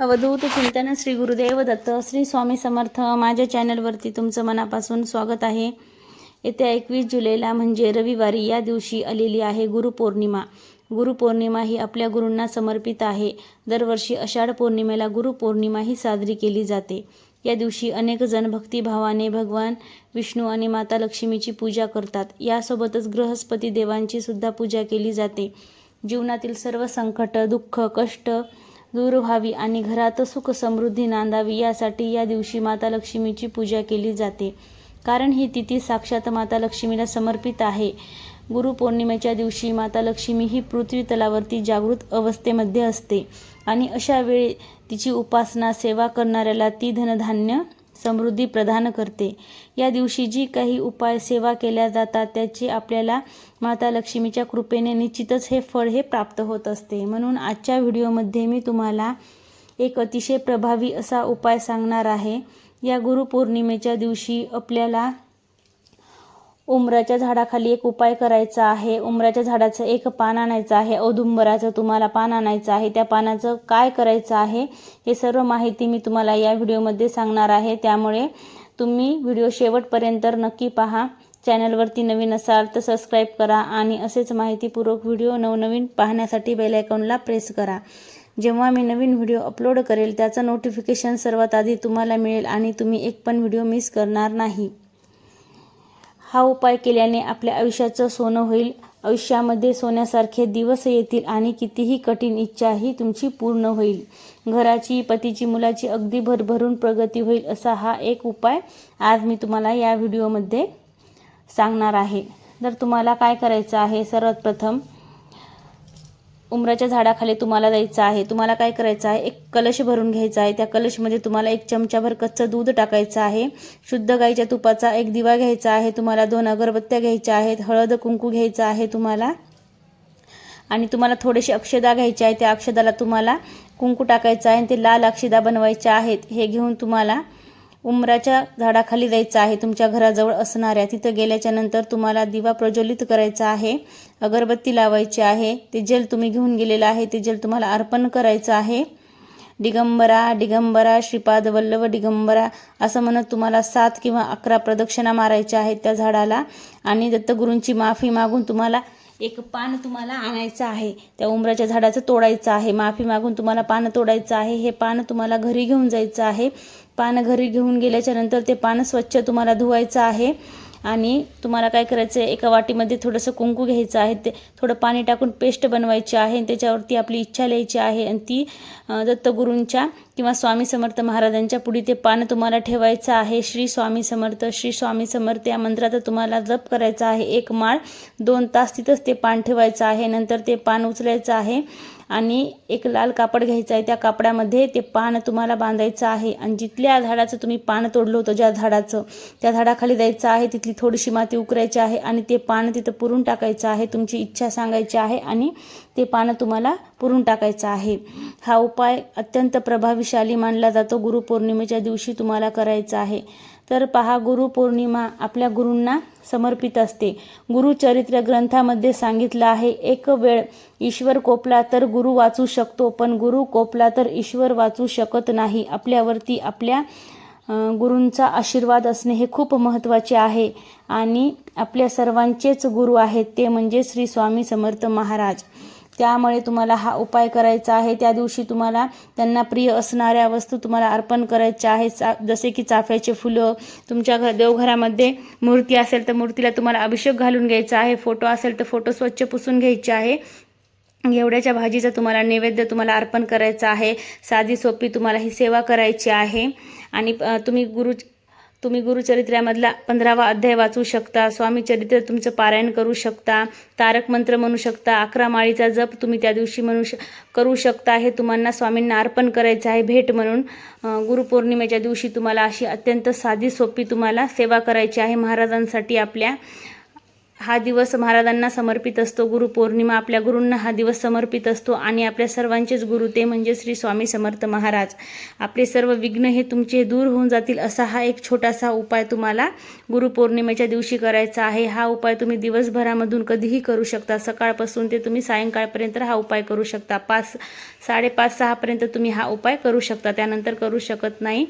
अवधूत चिंतन श्री गुरुदेव दत्त श्री स्वामी समर्थ. माझ्या चॅनलवरती तुमचं मनापासून स्वागत आहे. येत्या एकवीस जुलैला म्हणजे रविवारी या दिवशी आलेली आहे गुरुपौर्णिमा. गुरुपौर्णिमा ही आपल्या गुरूंना समर्पित आहे. दरवर्षी आषाढ पौर्णिमेला गुरुपौर्णिमा ही साजरी केली जाते. या दिवशी अनेक जण भक्तिभावाने भगवान विष्णू आणि माता लक्ष्मीची पूजा करतात. यासोबतच बृहस्पती देवांची सुद्धा पूजा केली जाते. जीवनातील सर्व संकट दुःख कष्ट दूर व्हावी आणि घरात सुख समृद्धी नांदावी यासाठी या दिवशी माता लक्ष्मीची पूजा केली जाते. कारण ही तिथी साक्षात माता लक्ष्मीला समर्पित आहे. गुरुपौर्णिमेच्या दिवशी माता लक्ष्मी ही पृथ्वी तलावरती जागृत अवस्थेमध्ये असते आणि अशा वेळी तिची उपासना सेवा करणाऱ्याला ती धनधान्य समृद्धी प्रदान करते. या दिवशी जी काही उपाय सेवा केल्या जातात त्याची आपल्याला माता लक्ष्मीच्या कृपेने निश्चितच हे फळ हे प्राप्त होत असते. म्हणून आजच्या व्हिडिओमध्ये मी तुम्हाला एक अतिशय प्रभावी असा उपाय सांगणार आहे. या गुरुपौर्णिमेच्या दिवशी आपल्याला उमराच्या झाडाखाली एक उपाय करायचा आहे. उमराच्या झाडाचं एक पान आणायचं आहे. औदुंबराचं तुम्हाला पान आणायचं आहे. त्या पानाचं काय करायचं आहे हे सर्व माहिती मी तुम्हाला या व्हिडिओमध्ये सांगणार आहे. त्यामुळे तुम्ही व्हिडिओ शेवटपर्यंत नक्की पहा. चॅनलवरती नवीन असाल तर सबस्क्राईब करा आणि असेच माहितीपूर्वक व्हिडिओ नवनवीन पाहण्यासाठी बेलायकॉनला प्रेस करा. जेव्हा मी नवीन व्हिडिओ अपलोड करेल त्याचं नोटिफिकेशन सर्वात आधी तुम्हाला मिळेल आणि तुम्ही एक पण व्हिडिओ मिस करणार नाही. हा उपाय केल्याने आपल्या आयुष्याचं सोनं होईल. आयुष्यामध्ये सोन्यासारखे दिवस येतील आणि कितीही कठीण इच्छाही तुमची पूर्ण होईल. घराची पतीची मुलाची अगदी भरभरून प्रगती होईल असा हा एक उपाय आज मी तुम्हाला या व्हिडिओमध्ये सांगणार आहे. तर तुम्हाला काय करायचं आहे? सर्वात प्रथम उमराच्या झाडाखाली तुम्हाला जायचं आहे तुम्हाला काय करायचं आहे? एक कलश भरून घ्यायचा आहे. त्या कलशमध्ये तुम्हाला एक चमचाभर कच्चं दूध टाकायचं आहे. शुद्ध गाईच्या तुपाचा एक दिवा घ्यायचा आहे. तुम्हाला दोन अगरबत्त्या घ्यायच्या आहेत. हळद कुंकू घ्यायचं आहे तुम्हाला. आणि तुम्हाला थोडेसे अक्षदा घ्यायचे आहे. त्या अक्षदाला तुम्हाला कुंकू टाकायचं आहे आणि ते लाल अक्षदा बनवायच्या आहेत. हे घेऊन तुम्हाला उमराच्या झाडाखाली जायचं आहे. तुमच्या घराजवळ असणाऱ्या तिथं गेल्याच्यानंतर तुम्हाला दिवा प्रज्वलित करायचा आहे. अगरबत्ती लावायची आहे. ते जल तुम्ही घेऊन गेलेलं आहे. ते जल तुम्हाला अर्पण करायचं आहे. दिगंबरा दिगंबरा श्रीपाद वल्लभ दिगंबरा असं म्हणत तुम्हाला सात किंवा अकरा प्रदक्षिणा मारायच्या आहेत त्या झाडाला. आणि दत्तगुरूंची माफी मागून तुम्हाला एक पान तुम्हाला आणायचं आहे. त्या उमराच्या झाडाचं तोडायचं आहे. माफी मागून तुम्हाला पान तोडायचं आहे. हे पान तुम्हाला घरी घेऊन जायचं आहे. पानं घरी घेऊन गेल्याच्यानंतर ते पानं स्वच्छ तुम्हाला धुवायचं आहे. आणि तुम्हाला काय करायचं आहे एका वाटीमध्ये थोडंसं कुंकू घ्यायचं आहे. ते थोडं पाणी टाकून पेस्ट बनवायची आहे आणि त्याच्यावरती आपली इच्छा लिहायची आहे. आणि ती दत्तगुरूंच्या किंवा स्वामी समर्थ महाराजांच्या पुढे ते पान तुम्हाला ठेवायचं आहे. श्री स्वामी समर्थ श्री स्वामी समर्थ या मंत्राचा तुम्हाला जप करायचा आहे. एक माळ दोन तास तिथंच ते पान ठेवायचं आहे. नंतर ते पान उचलायचं आहे. आणि एक लाल कापड घ्यायचं आहे त्या कापडामध्ये ते पान तुम्हाला बांधायचं आहे. आणि जिथल्या झाडाचं तुम्ही पान तोडलं होतं ज्या झाडाचं त्या झाडाखाली द्यायचं आहे तिथली थोडीशी माती उकरायची आहे आणि ते पान तिथं पुरून टाकायचं आहे तुमची इच्छा सांगायची आहे आणि ते पानं तुम्हाला पुरून टाकायचं आहे. हा उपाय अत्यंत प्रभावीशाली मानला जातो. गुरुपौर्णिमेच्या दिवशी तुम्हाला करायचा आहे. तर पहा गुरुपौर्णिमा आपल्या गुरूंना समर्पित असते. गुरुचरित्र ग्रंथामध्ये सांगितलं आहे एक वेळ ईश्वर कोपला तर गुरु वाचू शकतो पण गुरु कोपला तर ईश्वर वाचू शकत नाही. आपल्यावरती आपल्या गुरूंचा आशीर्वाद असणे हे खूप महत्त्वाचे आहे आणि आपल्या सर्वांचेच गुरु आहेत ते म्हणजे श्री स्वामी समर्थ महाराज. त्यामुळे तुम्हाला हा उपाय करायचा आहे. त्या दिवशी तुम्हाला त्यांना प्रिय असणाऱ्या वस्तू तुम्हाला अर्पण करायच्या आहेत. चा जसे की चाफ्याचे फुलं तुमच्या घर देवघरामध्ये मूर्ती असेल तर मूर्तीला तुम्हाला अभिषेक घालून घ्यायचा आहे. फोटो असेल तर फोटो स्वच्छ पुसून घ्यायचे आहे. एवढ्याच्या भाजीचं तुम्हाला नैवेद्य तुम्हाला अर्पण करायचं आहे. साधी सोपी तुम्हाला ही सेवा करायची आहे. आणि तुम्ही गुरु तुम्ही गुरुचरित्रामधला पंधरावा अध्याय वाचू शकता स्वामी चरित्र तुमचं पारायण करू शकता तारक मंत्र म्हणू शकता अकरा माळीचा जप तुम्ही त्या दिवशी म्हणू श करू शकता हे तुम्हाला स्वामींना अर्पण करायचं आहे भेट म्हणून. गुरुपौर्णिमेच्या दिवशी तुम्हाला अशी अत्यंत साधी सोपी तुम्हाला सेवा करायची आहे महाराजांसाठी आपल्या हा दिवस महाराजांना समर्पित असतो. गुरुपौर्णिमा आपल्या गुरूंना हा दिवस समर्पित असतो आणि आपल्या सर्वांचेच गुरु ते म्हणजे श्री स्वामी समर्थ महाराज. आपले सर्व विघ्न हे तुमचे दूर होऊन जातील असा हा एक छोटासा उपाय तुम्हाला गुरुपौर्णिमेच्या दिवशी करायचा आहे. हा उपाय तुम्ही दिवसभरामधून कधीही करू शकता. सकाळपासून ते तुम्ही सायंकाळपर्यंत हा उपाय करू शकता. पाच साडेपाच सहापर्यंत तुम्ही हा उपाय करू शकता. त्यानंतर करू शकत नाही.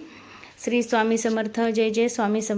श्री स्वामी समर्थ. जय जय स्वामी समर्थ